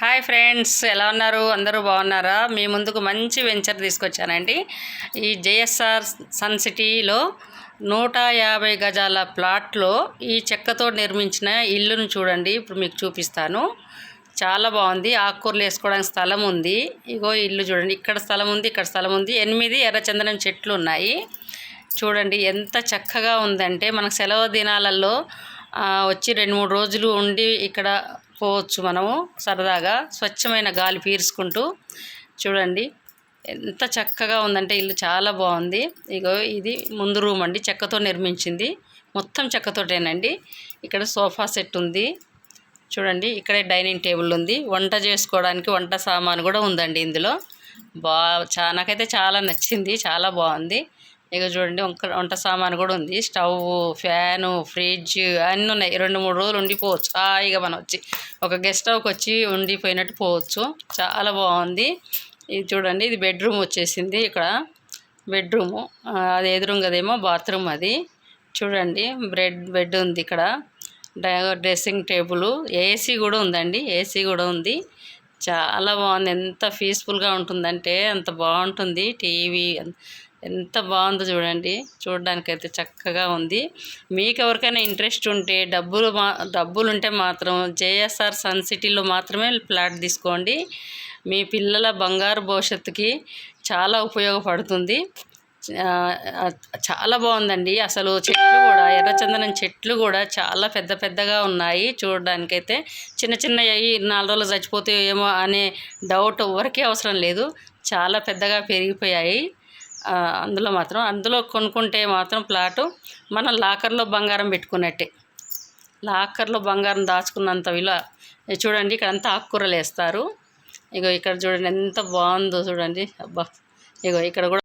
Hi friends ఎలా ఉన్నారు? అందరూ బాగున్నారా? మీ ముందుకు మంచి వెంచర్ తీసుకొచ్చానండి. ఈ జేఎస్ఆర్ సన్ సిటీలో నూట యాభై గజాల ప్లాట్లో ఈ చెక్కతో నిర్మించిన ఇల్లును చూడండి. ఇప్పుడు మీకు చూపిస్తాను. చాలా బాగుంది. ఆకుకూరలు వేసుకోవడానికి స్థలం ఉంది. ఇగో ఇల్లు చూడండి. ఇక్కడ స్థలం ఉంది ఇక్కడ స్థలం ఉంది. ఎనిమిది ఎర్రచందనం చెట్లు ఉన్నాయి. చూడండి ఎంత చక్కగా ఉందంటే మనకు సెలవు దినాలలో వచ్చి రెండు మూడు రోజులు ఉండి ఇక్కడ పోవచ్చు మనము సరదాగా స్వచ్ఛమైన గాలి పీల్చుకుంటూ చూడండి ఎంత చక్కగా ఉందంటే ఇల్లు చాలా బాగుంది. ఇగో ఇది ముందు రూమ్ అండి చెక్కతో నిర్మించింది. మొత్తం చెక్కతోటేనండి. ఇక్కడ సోఫా సెట్ ఉంది. చూడండి ఇక్కడే డైనింగ్ టేబుల్ ఉంది. వంట చేసుకోవడానికి వంట సామాను కూడా ఉందండి ఇందులో. బా చా నాకైతే చాలా నచ్చింది చాలా బాగుంది. ఇక చూడండి వంట సామాను కూడా ఉంది. స్టవ్ ఫ్యాను ఫ్రిడ్జ్ అన్నీ ఉన్నాయి. రెండు మూడు రోజులు ఉండిపోవచ్చు. హాయిగా మనం వచ్చి ఒక గెస్ట్ హౌస్కి వచ్చి ఉండిపోయినట్టు పోవచ్చు. చాలా బాగుంది. ఇది చూడండి ఇది బెడ్రూమ్ వచ్చేసింది ఇక్కడ. బెడ్రూము. అది ఎదురుం కదేమో బాత్రూమ్ అది. చూడండి బ్రెడ్ బెడ్ ఉంది ఇక్కడ. Dressing table. ఏసీ కూడా ఉందండి. ఏసీ కూడా ఉంది. చాలా బాగుంది. ఎంత పీస్ఫుల్గా ఉంటుందంటే అంత బాగుంటుంది. టీవీ ఎంత బాగుందో చూడండి. చూడడానికైతే చక్కగా ఉంది. మీకు ఎవరికైనా ఇంట్రెస్ట్ ఉంటే డబ్బులు మా డబ్బులు ఉంటే మాత్రం జేఎస్ఆర్ సన్ సిటీలో మాత్రమే ఫ్లాట్ తీసుకోండి. మీ పిల్లల బంగారు భవిష్యత్తుకి చాలా ఉపయోగపడుతుంది. చాలా బాగుందండి. అసలు చెట్లు కూడా ఎర్రచందనం చెట్లు కూడా చాలా పెద్ద పెద్దగా ఉన్నాయి చూడడానికైతే. చిన్న చిన్న అయ్యి నాలుగు రోజులు చచ్చిపోతాయో ఏమో అనే డౌట్ ఎవరికీ అవసరం లేదు. చాలా పెద్దగా పెరిగిపోయాయి. అందులో మాత్రం అందులో కొనుక్కుంటే మాత్రం ప్లాటు మనం లాకర్లో బంగారం పెట్టుకున్నట్టే. లాకర్లో బంగారం దాచుకున్నంత విలువ. చూడండి ఇక్కడ అంతా ఆకుకూరలు వేస్తారు. ఇగో ఇక్కడ చూడండి ఎంత బాగుందో చూడండి. అబ్బా ఇగో ఇక్కడ కూడా